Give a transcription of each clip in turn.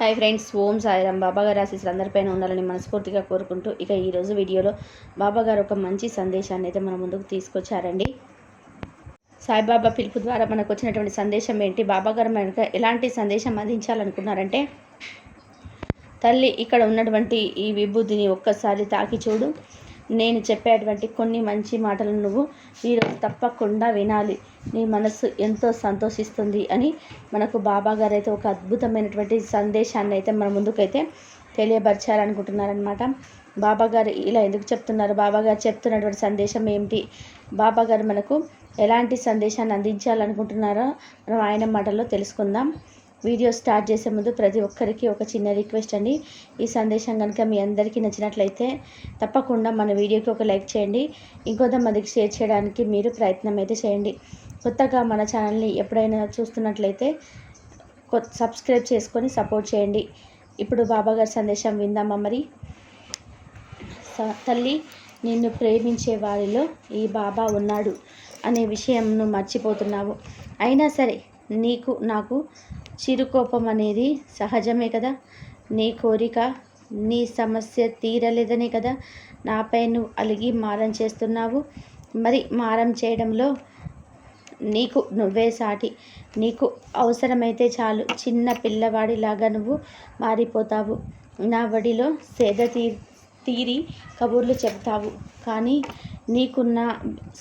Hi friends Om Sairam. బాబా గారి ఆశీస్సులు అందరిపైన ఉండాలని మనస్ఫూర్తిగా కోరుకుంటూ ఇక ఈరోజు వీడియోలో బాబా గారు ఒక మంచి సందేశాన్ని అయితే మన ముందుకు తీసుకొచ్చారండి. సాయిబాబా పిలుపు ద్వారా మనకు వచ్చినటువంటి సందేశం ఏంటి? బాబా గారు మనకు ఎలాంటి సందేశం అందించాలనుకున్నారంటే తల్లి ఇక్కడ ఉన్నటువంటి ఈ విభూతిని ఒక్కసారి తాకి చూడు. నేను చెప్పేటువంటి కొన్ని మంచి మాటలను నువ్వు ఈరోజు తప్పకుండా వినాలి. నీ మనస్సు ఎంతో సంతోషిస్తుంది అని మనకు బాబా గారు అయితే ఒక అద్భుతమైనటువంటి సందేశాన్ని అయితే మన ముందుకైతే తెలియపరచాలనుకుంటున్నారనమాట బాబా గారు ఇలా ఎందుకు చెప్తున్నారు? బాబా గారు చెప్తున్నటువంటి సందేశం ఏమిటి? బాబా గారు మనకు ఎలాంటి సందేశాన్ని అందించాలనుకుంటున్నారో మనం ఆయన మాటల్లో తెలుసుకుందాం. వీడియో స్టార్ట్ చేసే ముందు ప్రతి ఒక్కరికి ఒక చిన్న రిక్వెస్ట్ అండి. ఈ సందేశం కనుక మీ అందరికీ నచ్చినట్లయితే తప్పకుండా మన వీడియోకి ఒక లైక్ చేయండి. ఇంకొంతమందికి షేర్ చేయడానికి మీరు ప్రయత్నం అయితే చేయండి. కొత్తగా మన ఛానల్ని ఎప్పుడైనా చూస్తున్నట్లయితే సబ్స్క్రైబ్ చేసుకొని సపోర్ట్ చేయండి. ఇప్పుడు బాబాగారి సందేశం విందామా మరి? తల్లి నిన్ను ప్రేమించే వారిలో ఈ బాబా ఉన్నాడు అనే విషయంను మర్చిపోతున్నావు. అయినా సరే నీకు నాకు చిరుకోపం అనేది సహజమే కదా? నీ కోరిక నీ సమస్య తీరలేదనే కదా? నాపై నువ్వు అలిగి మారం చేస్తున్నావు. మరి మారం చేయడంలో నీకు నువ్వే సాటి. నీకు అవసరమైతే చాలు. చిన్న పిల్లవాడిలాగా నువ్వు మారిపోతావు. నా బడిలో సేద తీ తీరి కబుర్లు చెప్తావు. కానీ నీకున్న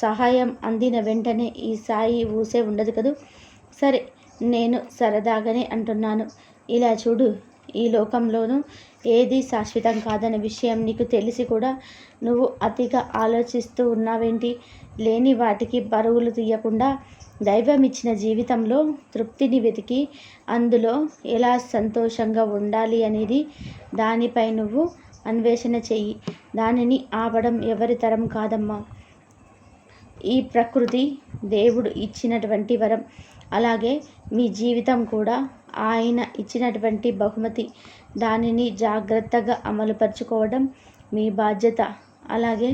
సహాయం అందిన వెంటనే ఈ సాయి ఊసే ఉండదు కదూ? సరే నేను సరదాగానే అంటున్నాను. ఇలా చూడు. ఈ లోకంలోనూ ఏది శాశ్వతం కాదనే విషయం నీకు తెలిసి కూడా నువ్వు అతిగా ఆలోచిస్తూ ఉన్నావేంటి? లేని వాటికి బరువులు తీయకుండా దైవం ఇచ్చిన జీవితంలో తృప్తిని వెతికి అందులో ఎలా సంతోషంగా ఉండాలి అనేది దానిపై నువ్వు అన్వేషణ చెయ్యి. దానిని ఆపడం ఎవరి తరం కాదమ్మా? ఈ ప్రకృతి దేవుడు ఇచ్చినటువంటి వరం. అలాగే మీ జీవితం కూడా ఆయన ఇచ్చినటువంటి బహుమతి దానిని జాగ్రత్తగా అమలుపరుచుకోవడం మీ బాధ్యత. అలాగే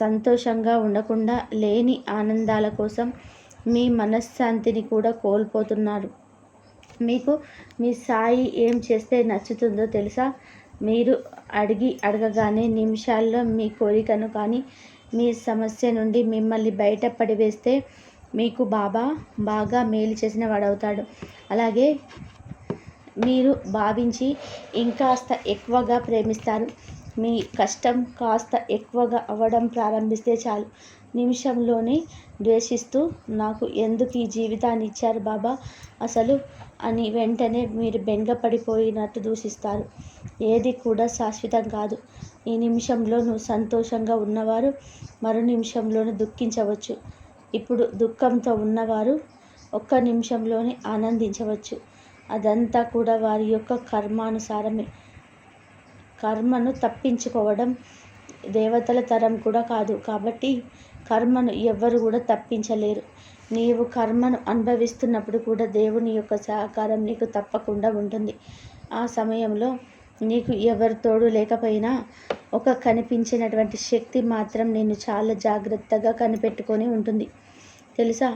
సంతోషంగా ఉండకుండా లేని ఆనందాల కోసం మీ మనశ్శాంతిని కూడా కోల్పోతున్నారు. మీకు మీ సాయి ఏం చేస్తే నచ్చుతుందో తెలుసా? మీరు అడిగి అడగగానే నిమిషాల్లో మీ కోరికను కానీ మీ సమస్య నుండి మిమ్మల్ని బయట పడివేస్తే మీకు బాబా బాగా మేలు చేసిన వాడవుతాడు. అలాగే మీరు భావించి ఇంకాస్త ఎక్కువగా ప్రేమిస్తారు. మీ కష్టం కాస్త ఎక్కువగా అవ్వడం ప్రారంభిస్తే చాలు. నిమిషంలోనే ద్వేషిస్తూ నాకు ఎందుకు ఈ జీవితాన్ని ఇచ్చారు బాబా? అసలు అని వెంటనే మీరు బెంగపడిపోయినట్టు దూషిస్తారు. ఏది కూడా శాశ్వతం కాదు. ఈ నిమిషంలో నువ్వు సంతోషంగా ఉన్నవారు మరో నిమిషంలోనూ దుఃఖించవచ్చు. ఇప్పుడు దుఃఖంతో ఉన్నవారు ఒక్క నిమిషంలోనే ఆనందించవచ్చు. అదంతా కూడా వారి యొక్క కర్మానుసారమే. కర్మను తప్పించుకోవడం దేవతల తరం కూడా కాదు. కాబట్టి కర్మను ఎవ్వరు కూడా తప్పించలేరు. నీవు కర్మను అనుభవిస్తున్నప్పుడు కూడా దేవుని యొక్క సహకారం నీకు తప్పకుండా ఉంటుంది. ఆ సమయంలో నీకు ఎవరు తోడు లేకపోయినా ఒక కనిపించినటువంటి శక్తి మాత్రం నేను చాలా జాగ్రత్తగా కనిపెట్టుకొని ఉంటుంది. తెలుసా?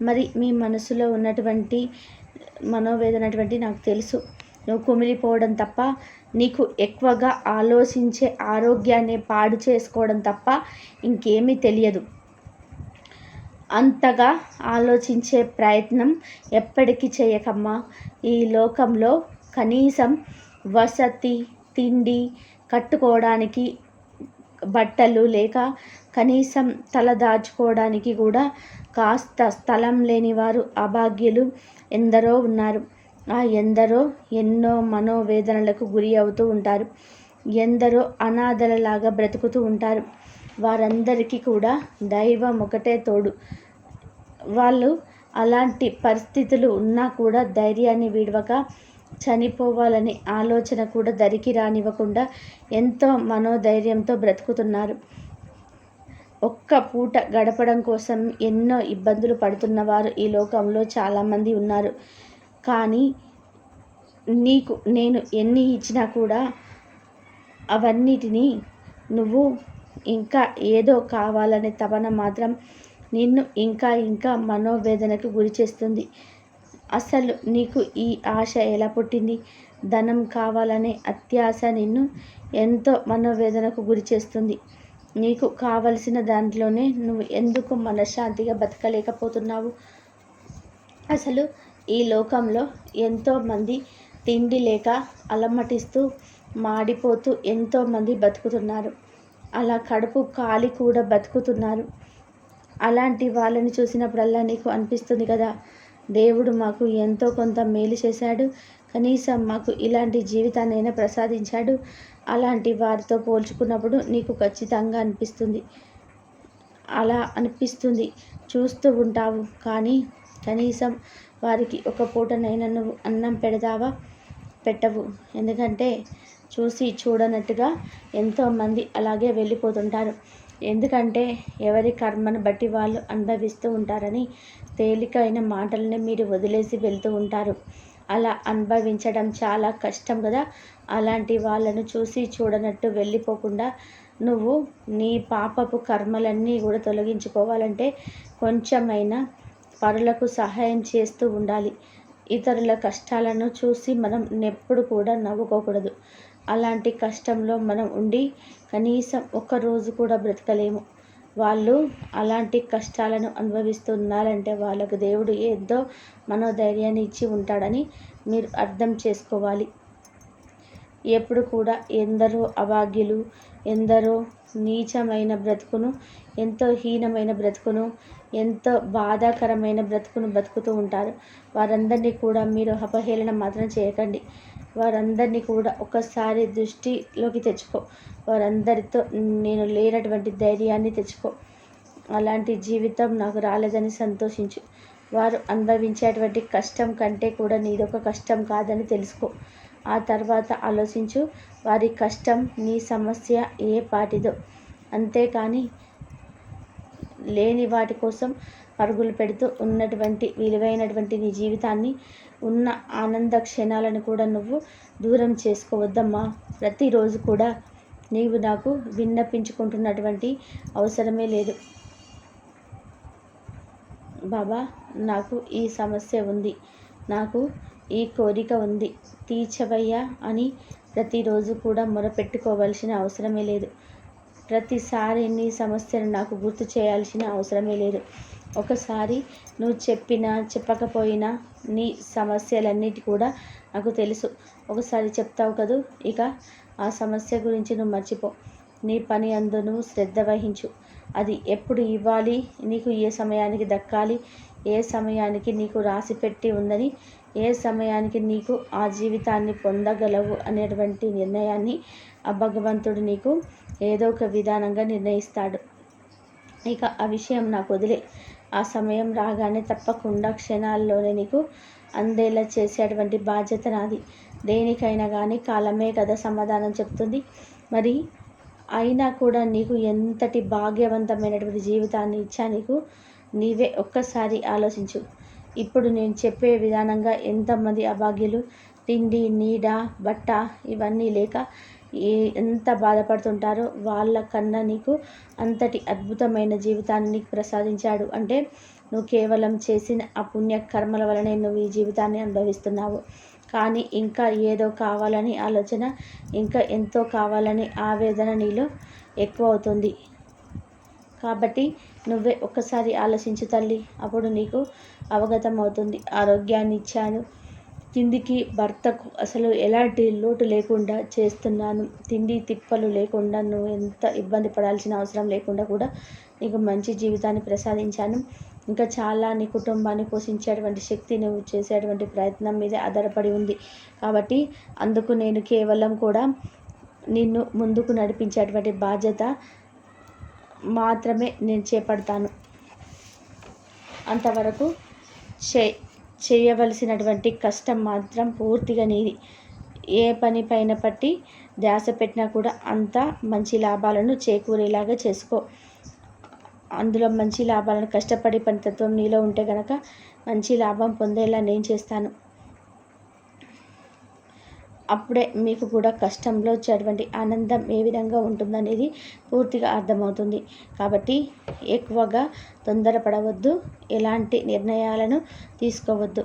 మరి మీ మనసులో ఉన్నటువంటి మనోవేదనటువంటి నాకు తెలుసు. నువ్వు కుమిలిపోవడం తప్ప నీకు ఎక్కువగా ఆలోచించే ఆరోగ్యాన్ని పాడు చేసుకోవడం తప్ప ఇంకేమీ తెలియదు. అంతగా ఆలోచించే ప్రయత్నం ఎప్పటికీ చేయకమ్మా. ఈ లోకంలో కనీసం వసతి తిండి కట్టుకోవడానికి బట్టలు లేక కనీసం తల దాచుకోవడానికి కూడా కాస్త స్థలం లేని వారు అభాగ్యులు ఎందరో ఉన్నారు. ఆ ఎందరో ఎన్నో మనోవేదనలకు గురి అవుతూ ఉంటారు. ఎందరో అనాథలలాగా బ్రతుకుతూ ఉంటారు. వారందరికీ కూడా దైవం ఒకటే తోడు. వాళ్ళు అలాంటి పరిస్థితులు ఉన్నా కూడా ధైర్యాన్ని విడవక చనిపోవాలనే ఆలోచన కూడా దరికి రానివ్వకుండా ఎంతో మనోధైర్యంతో బ్రతుకుతున్నారు. ఒక్క పూట గడపడం కోసం ఎన్నో ఇబ్బందులు పడుతున్నవారు ఈ లోకంలో చాలామంది ఉన్నారు. కానీ నీకు నేను ఎన్ని ఇచ్చినా కూడా అవన్నిటినీ నువ్వు ఇంకా ఏదో కావాలనే తపన మాత్రం నిన్ను ఇంకా ఇంకా మనోవేదనకు గురి చేస్తుంది. అసలు నీకు ఈ ఆశ ఎలా పుట్టింది? ధనం కావాలనే అత్యాశ నిన్ను ఎంతో మనోవేదనకు గురి చేస్తుంది. నీకు కావలసిన దాంట్లోనే నువ్వు ఎందుకు మనశ్శాంతిగా బతకలేకపోతున్నావు? అసలు ఈ లోకంలో ఎంతోమంది తిండి లేక అలమటిస్తూ మాడిపోతూ ఎంతోమంది బతుకుతున్నారు. అలా కడుపు కాలి కూడా బతుకుతున్నారు. అలాంటి వాళ్ళని చూసినప్పుడల్లా నీకు అనిపిస్తుంది కదా? దేవుడు మాకు ఎంతో కొంత మేలు చేశాడు. కనీసం మాకు ఇలాంటి జీవితాన్నైనా ప్రసాదించాడు. అలాంటి వారితో పోల్చుకున్నప్పుడు నీకు ఖచ్చితంగా అనిపిస్తుంది. అలా అనిపిస్తుంది. చూస్తూ ఉంటావు. కానీ కనీసం వారికి ఒక పూటనైనా నువ్వు అన్నం పెడతావా పెట్టవు. ఎందుకంటే చూసి చూడనట్టుగా ఎంతోమంది అలాగే వెళ్ళిపోతుంటారు. ఎందుకంటే ఎవరి కర్మను బట్టి వాళ్ళు అనుభవిస్తూ ఉంటారని తేలికైన మాటలని మీరు వదిలేసి వెళ్తూ ఉంటారు. అలా అనుభవించడం చాలా కష్టం కదా? అలాంటి వాళ్ళను చూసి చూడనట్టు వెళ్ళిపోకుండా నువ్వు నీ పాపపు కర్మలన్నీ కూడా తొలగించుకోవాలంటే కొంచెమైనా పరులకు సహాయం చేస్తూ ఉండాలి. ఇతరుల కష్టాలను చూసి మనం ఎప్పుడు కూడా నవ్వుకోకూడదు. అలాంటి కష్టంలో మనం ఉండి కనీసం ఒక్కరోజు కూడా బ్రతకలేము. వాళ్ళు అలాంటి కష్టాలను అనుభవిస్తున్నారంటే వాళ్ళకు దేవుడు ఏదో మనోధైర్యాన్ని ఇచ్చి ఉంటాడని మీరు అర్థం చేసుకోవాలి. ఎప్పుడు కూడా ఎందరో అభాగ్యులు ఎందరో నీచమైన బ్రతుకును ఎంతో హీనమైన బ్రతుకును ఎంతో బాధాకరమైన బ్రతుకును బ్రతుకుతూ ఉంటారు. వారందరినీ కూడా మీరు అపహేళన మాత్రం చేయకండి. వారందరినీ కూడా ఒకసారి దృష్టిలోకి తెచ్చుకో. వారందరితో నేను లేనటువంటి ధైర్యాన్ని తెచ్చుకో. అలాంటి జీవితం నాకు రాలేదని సంతోషించు. వారు అనుభవించేటువంటి కష్టం కంటే కూడా నీదొక కష్టం కాదని తెలుసుకో. ఆ తర్వాత ఆలోచించు. వారి కష్టం నీ సమస్య ఏ పాటిదో. అంతేకాని లేని వాటి కోసం పరుగులు పెడుతూ ఉన్నటువంటి విలువైనటువంటి నీ జీవితాన్ని ఉన్న ఆనంద క్షణాలను కూడా నువ్వు దూరం చేసుకోవద్దమ్మా. ప్రతిరోజు కూడా నీవు నాకు విన్నపించుకుంటున్నటువంటి అవసరమే లేదు. బాబా నాకు ఈ సమస్య ఉంది. నాకు ఈ కోరిక ఉంది. తీర్చవయ్యా అని ప్రతిరోజు కూడా మొరపెట్టుకోవాల్సిన అవసరమే లేదు. ప్రతిసారి నీ సమస్యను నాకు గుర్తు చేయాల్సిన అవసరమే లేదు. ఒకసారి నువ్వు చెప్పినా చెప్పకపోయినా నీ సమస్యలన్నిటి కూడా నాకు తెలుసు. ఒకసారి చెప్తావు కదూ? ఇక ఆ సమస్య గురించి నువ్వు మర్చిపో. నీ పని అందు నువ్వు శ్రద్ధ వహించు. అది ఎప్పుడు ఇవ్వాలి? నీకు ఏ సమయానికి దక్కాలి? ఏ సమయానికి నీకు రాసిపెట్టి ఉందని ఏ సమయానికి నీకు ఆ జీవితాన్ని పొందగలవు అనేటువంటి నిర్ణయాన్ని ఆ భగవంతుడు నీకు ఏదో ఒక విధానంగా నిర్ణయిస్తాడు. ఇక ఆ విషయం నాకు వదిలే. ఆ సమయం రాగానే తప్పకుండా క్షణాల్లోనే నీకు అందేలా చేసేటువంటి బాధ్యత నాది. దేనికైనా కానీ కాలమే కదా సమాధానం చెప్తుంది. మరి అయినా కూడా నీకు ఎంతటి భాగ్యవంతమైనటువంటి జీవితాన్ని ఇచ్చా నీకు? నీవే ఒక్కసారి ఆలోచించు. ఇప్పుడు నేను చెప్పే విధానంగా ఎంతమంది అభాగ్యులు తిండి నీడ బట్ట ఇవన్నీ లేక ఏ ఎంత బాధపడుతుంటారో వాళ్ళ కన్నా నీకు అంతటి అద్భుతమైన జీవితాన్ని నీకు ప్రసాదించాడు. అంటే నువ్వు కేవలం చేసిన ఆ పుణ్యకర్మల వలనే నువ్వు ఈ జీవితాన్ని అనుభవిస్తున్నావు. కానీ ఇంకా ఏదో కావాలని ఆలోచన ఇంకా ఎంతో కావాలని ఆవేదన నీలో ఎక్కువ అవుతుంది. కాబట్టి నువ్వే ఒక్కసారి ఆలోచించు తల్లి. అప్పుడు నీకు అవగతం అవుతుంది ఆరోగ్యాన్ని ఇచ్చాను కిందికి భర్తకు అసలు ఎలాంటి లోటు లేకుండా చేస్తున్నాను. తిండి తిప్పలు లేకుండా నువ్వు ఎంత ఇబ్బంది పడాల్సిన అవసరం లేకుండా కూడా నీకు మంచి జీవితాన్ని ప్రసాదించాను. ఇంకా చాలా నీ కుటుంబాన్ని పోషించేటువంటి శక్తి నువ్వు చేసేటువంటి ప్రయత్నం మీద ఆధారపడి ఉంది. కాబట్టి అందుకు నేను కేవలం కూడా నిన్ను ముందుకు నడిపించేటువంటి బాధ్యత మాత్రమే నేను చేపడతాను. అంతవరకు చే చేయవలసినటువంటి కష్టం మాత్రం పూర్తిగా నీది. ఏ పని పైన పట్టి ధ్యాస పెట్టినా కూడా అంత మంచి లాభాలను చేకూరేలాగా చేసుకో. అందులో మంచి లాభాలను కష్టపడి పనితత్వం నీలో ఉంటే కనుక మంచి లాభం పొందేలా నేను చేస్తాను. అప్పుడే మీకు కూడా కష్టంలో వచ్చేటువంటి ఆనందం ఏ విధంగా ఉంటుందనేది పూర్తిగా అర్థమవుతుంది. కాబట్టి ఎక్కువగా తొందరపడవద్దు ఎలాంటి నిర్ణయాలను తీసుకోవద్దు.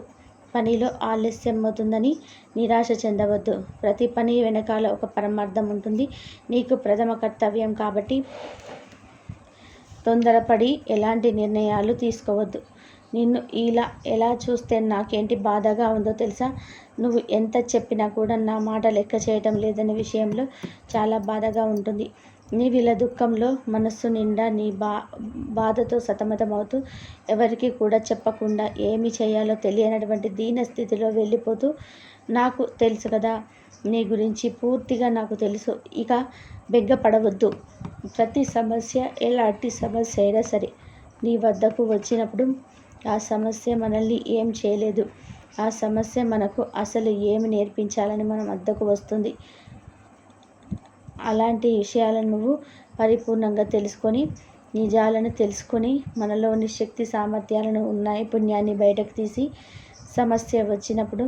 పనిలో ఆలస్యం అవుతుందని నిరాశ చెందవద్దు. ప్రతి పని వెనకాల ఒక పరమార్థం ఉంటుంది. నీకు ప్రథమ కర్తవ్యం కాబట్టి తొందరపడి ఎలాంటి నిర్ణయాలు తీసుకోవద్దు. నిన్ను ఇలా ఎలా చూస్తే నాకేంటి బాధగా ఉందో తెలుసా? నువ్వు ఎంత చెప్పినా కూడా నా మాట లెక్క చేయటం లేదనే విషయంలో చాలా బాధగా ఉంటుంది. నీ వీళ్ళ దుఃఖంలో మనస్సు నిండా నీ బా బాధతో సతమతమవుతూ ఎవరికి కూడా చెప్పకుండా ఏమి చేయాలో తెలియనటువంటి దీన స్థితిలో వెళ్ళిపోతూ నాకు తెలుసు కదా నీ గురించి పూర్తిగా నాకు తెలుసు. ఇక బెగ్గపడవద్దు. ప్రతి సమస్య ఎలాంటి సమస్య అయినా సరే నీ వద్దకు వచ్చినప్పుడు ఆ సమస్య మనల్ని ఏం చేయలేదు. ఆ సమస్య మనకు అసలు ఏమి నేర్పించాలని మనం అద్దకు వస్తుంది. అలాంటి విషయాలను నువ్వు పరిపూర్ణంగా తెలుసుకొని నిజాలను తెలుసుకొని మనలోని శక్తి సామర్థ్యాలను ఉన్నాయి పుణ్యాన్ని బయటకు తీసి సమస్య వచ్చినప్పుడు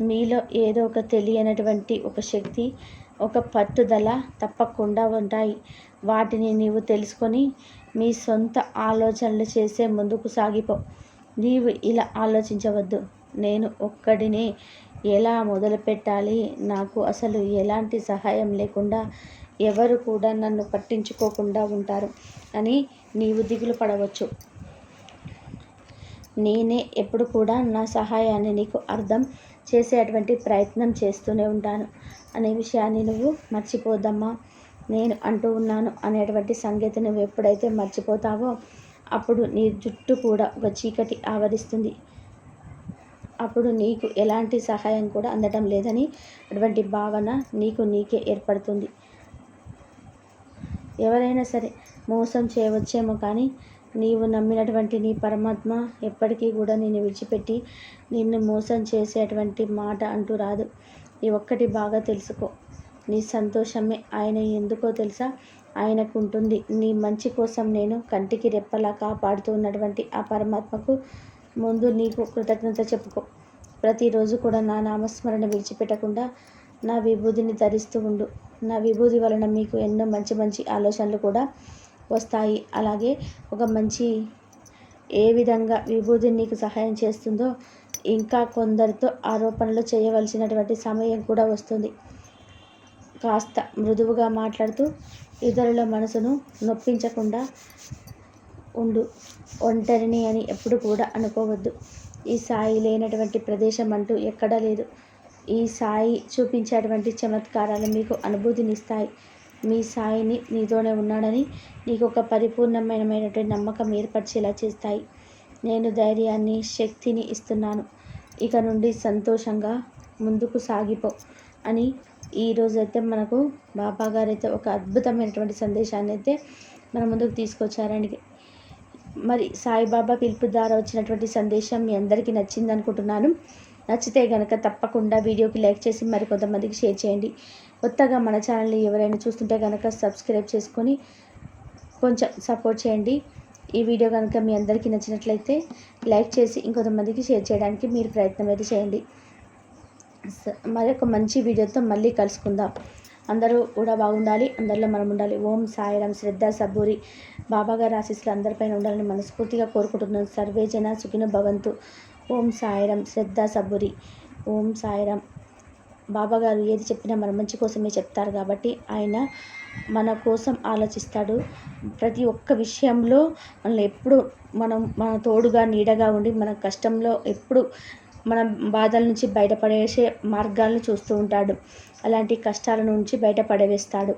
మీలో ఏదో ఒక తెలియనటువంటి ఒక శక్తి ఒక పట్టుదల తప్పకుండా ఉంటాయి. వాటిని నీవు తెలుసుకొని మీ సొంత ఆలోచనలు చేసే ముందుకు సాగిపో. నీవు ఇలా ఆలోచించవద్దు. నేను ఒక్కడినే ఎలా మొదలుపెట్టాలి? నాకు అసలు ఎలాంటి సహాయం లేకుండా ఎవరు కూడా నన్ను పట్టించుకోకుండా ఉంటారు అని నీవు దిగులు పడవచ్చు. నేనే ఎప్పుడు కూడా నా సహాయాన్ని నీకు అర్థం చేసేటువంటి ప్రయత్నం చేస్తూనే ఉంటాను. అనే విషయాన్ని నువ్వు మర్చిపోద్దమ్మా నేను అంటూ ఉన్నాను అనేటువంటి సంగతి నువ్వు ఎప్పుడైతే మర్చిపోతావో అప్పుడు నీ జుట్టు కూడా ఒక చీకటి ఆవరిస్తుంది. అప్పుడు నీకు ఎలాంటి సహాయం కూడా అందడం లేదని అటువంటి భావన నీకు నీకే ఏర్పడుతుంది. ఎవరైనా సరే మోసం చేయవచ్చేమో కానీ నీవు నమ్మినటువంటి నీ పరమాత్మ ఎప్పటికీ కూడా నిన్ను విడిచిపెట్టి నిన్ను మోసం చేసేటువంటి మాట అంటూ రాదు. ఈ ఒక్కటి బాగా తెలుసుకో. నీ సంతోషమే ఆయన ఎందుకో తెలుసా? ఆయనకు ఉంటుంది నీ మంచి కోసం నేను కంటికి రెప్పలా కాపాడుతూ ఉన్నటువంటి ఆ పరమాత్మకు ముందు నీకు కృతజ్ఞత చెప్పుకో. ప్రతిరోజు కూడా నా నామస్మరణ విడిచిపెట్టకుండా నా విభూతిని ధరిస్తూ ఉండు. నా విభూతి వలన మీకు ఎన్నో మంచి మంచి ఆలోచనలు కూడా వస్తాయి. అలాగే ఒక మంచి ఏ విధంగా విభూతి నీకు సహాయం చేస్తుందో ఇంకా కొందరితో ఆరోపణలు చేయవలసినటువంటి సమయం కూడా వస్తుంది. కాస్త మృదువుగా మాట్లాడుతూ ఇతరుల మనసును నొప్పించకుండా ఉండు. ఒంటరిని అని ఎప్పుడు కూడా అనుకోవద్దు. ఈ సాయి లేనటువంటి ప్రదేశం అంటూ ఎక్కడా లేదు. ఈ సాయి చూపించేటువంటి చమత్కారాలు మీకు అనుభూతినిస్తాయి. మీ సాయిని నీతోనే ఉన్నాడని నీకు ఒక పరిపూర్ణమైనటువంటి నమ్మకం ఏర్పరిచేలా చేస్తాయి. నేను ధైర్యాన్ని శక్తిని ఇస్తున్నాను. ఇక నుండి సంతోషంగా ముందుకు సాగిపో అని ఈరోజైతే మనకు బాబా గారు అయితే ఒక అద్భుతమైనటువంటి సందేశాన్ని అయితే మన ముందుకు తీసుకొచ్చారండి. మరి సాయిబాబా పిలుపు ద్వారా వచ్చినటువంటి సందేశం మీ అందరికీ నచ్చింది అనుకుంటున్నాను నచ్చితే కనుక తప్పకుండా వీడియోకి లైక్ చేసి మరి కొంతమందికి షేర్ చేయండి. కొత్తగా మన ఛానల్ని ఎవరైనా చూస్తుంటే కనుక సబ్స్క్రైబ్ చేసుకొని కొంచెం సపోర్ట్ చేయండి. ఈ వీడియో కనుక మీ అందరికీ నచ్చినట్లయితే లైక్ చేసి ఇంకొంతమందికి షేర్ చేయడానికి మీరు ప్రయత్నం అయితే చేయండి. మరొక మంచి వీడియోతో మళ్ళీ కలుసుకుందాం. అందరూ కూడా బాగుండాలి అందరిలో మనం ఉండాలి. ఓం సాయిరాం శ్రద్ధ సబ్బూరి. బాబాగారి ఆశీస్సులు అందరిపైన ఉండాలని మనస్ఫూర్తిగా కోరుకుంటున్నాను. సర్వే జన సుఖిన భవంతు. ఓం సాయిరాం శ్రద్ధ సబ్బూరి. ఓం సాయిరాం బాబాగారు ఏది చెప్పినా మన మంచి కోసమే చెప్తారు కాబట్టి ఆయన మన కోసం ఆలోచిస్తాడు. ప్రతి ఒక్క విషయంలో మనల్ని ఎప్పుడు మనం మన తోడుగా నీడగా ఉండి మన కష్టంలో ఎప్పుడు మన బాధల నుంచి బయటపడేసే మార్గాలను చూస్తూ ఉంటాడు. అలాంటి కష్టాల నుంచి బయటపడవేస్తాడు.